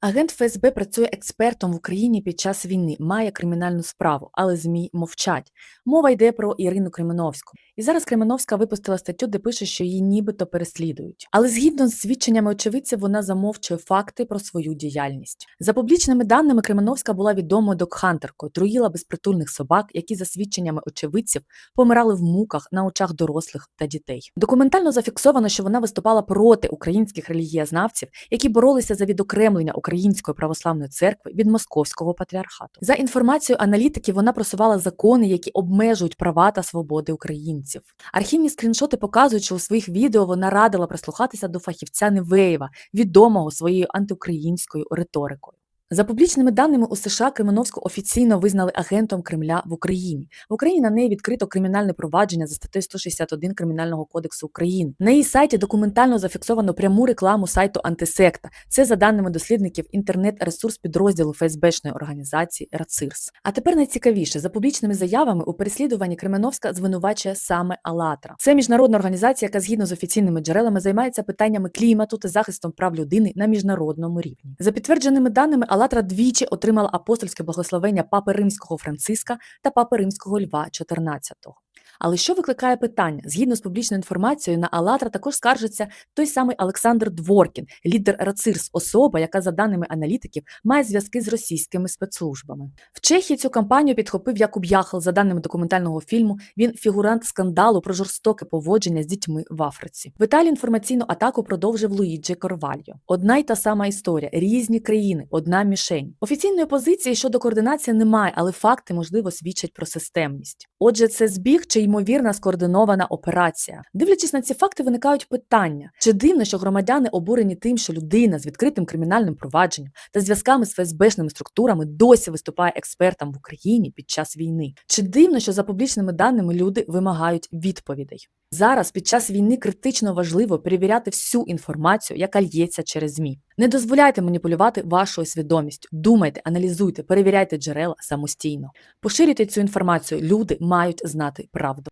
Агент ФСБ працює експертом в Україні під час війни, має кримінальну справу, але ЗМІ мовчать. Мова йде про Ірину Кременовську. І зараз Кременовська випустила статтю, де пише, що її нібито переслідують. Але згідно з свідченнями очевидців, вона замовчує факти про свою діяльність. За публічними даними, Кременовська була відомою докхантеркою, труїла безпритульних собак, які за свідченнями очевидців помирали в муках на очах дорослих та дітей. Документально зафіксовано, що вона виступала проти українських релігієзнавців, які боролися за відокремлення Української православної церкви від московського патріархату. За інформацією аналітиків, вона просувала закони, які обмежують права та свободи українців. Архівні скріншоти показують, що у своїх відео вона радила прислухатися до фахівця Невеєва, відомого своєю антиукраїнською риторикою. За публічними даними у США Кременовську офіційно визнали агентом Кремля в Україні. В Україні на неї відкрито кримінальне провадження за статтею 161 Кримінального кодексу України. На її сайті документально зафіксовано пряму рекламу сайту Антисекта. Це за даними дослідників інтернет-ресурс підрозділу ФСБшної організації РАЦИРС. А тепер найцікавіше за публічними заявами у переслідуванні Кременовська звинувачує саме АЛАТРА. Це міжнародна організація, яка згідно з офіційними джерелами займається питаннями клімату та захистом прав людини на міжнародному рівні. За підтвердженими даними, АЛАТРА двічі отримала апостольське благословення папи римського Франциска та папи римського Льва XIV. Але що викликає питання? Згідно з публічною інформацією, на АЛАТРА також скаржиться той самий Олександр Дворкін, лідер РАЦИРС, особа, яка, за даними аналітиків, має зв'язки з російськими спецслужбами. В Чехії цю кампанію підхопив Якуб Яхал. За даними документального фільму, він фігурант скандалу про жорстоке поводження з дітьми в Африці. В Італії інформаційну атаку продовжив Луїджі Корвальо. Одна й та сама історія, різні країни, одна мішень. Офіційної позиції щодо координації немає, але факти можливо свідчать про системність. Отже, це збіг чи ймовірна скоординована операція. Дивлячись на ці факти, виникають питання: чи дивно, що громадяни обурені тим, що людина з відкритим кримінальним провадженням та зв'язками з ФСБшними структурами досі виступає експертом в Україні під час війни? Чи дивно, що за публічними даними люди вимагають відповідей? Зараз під час війни критично важливо перевіряти всю інформацію, яка лється через ЗМІ. Не дозволяйте маніпулювати вашою свідомістю. Думайте, аналізуйте, перевіряйте джерела самостійно. Поширюйте цю інформацію. Люди мають знати правду.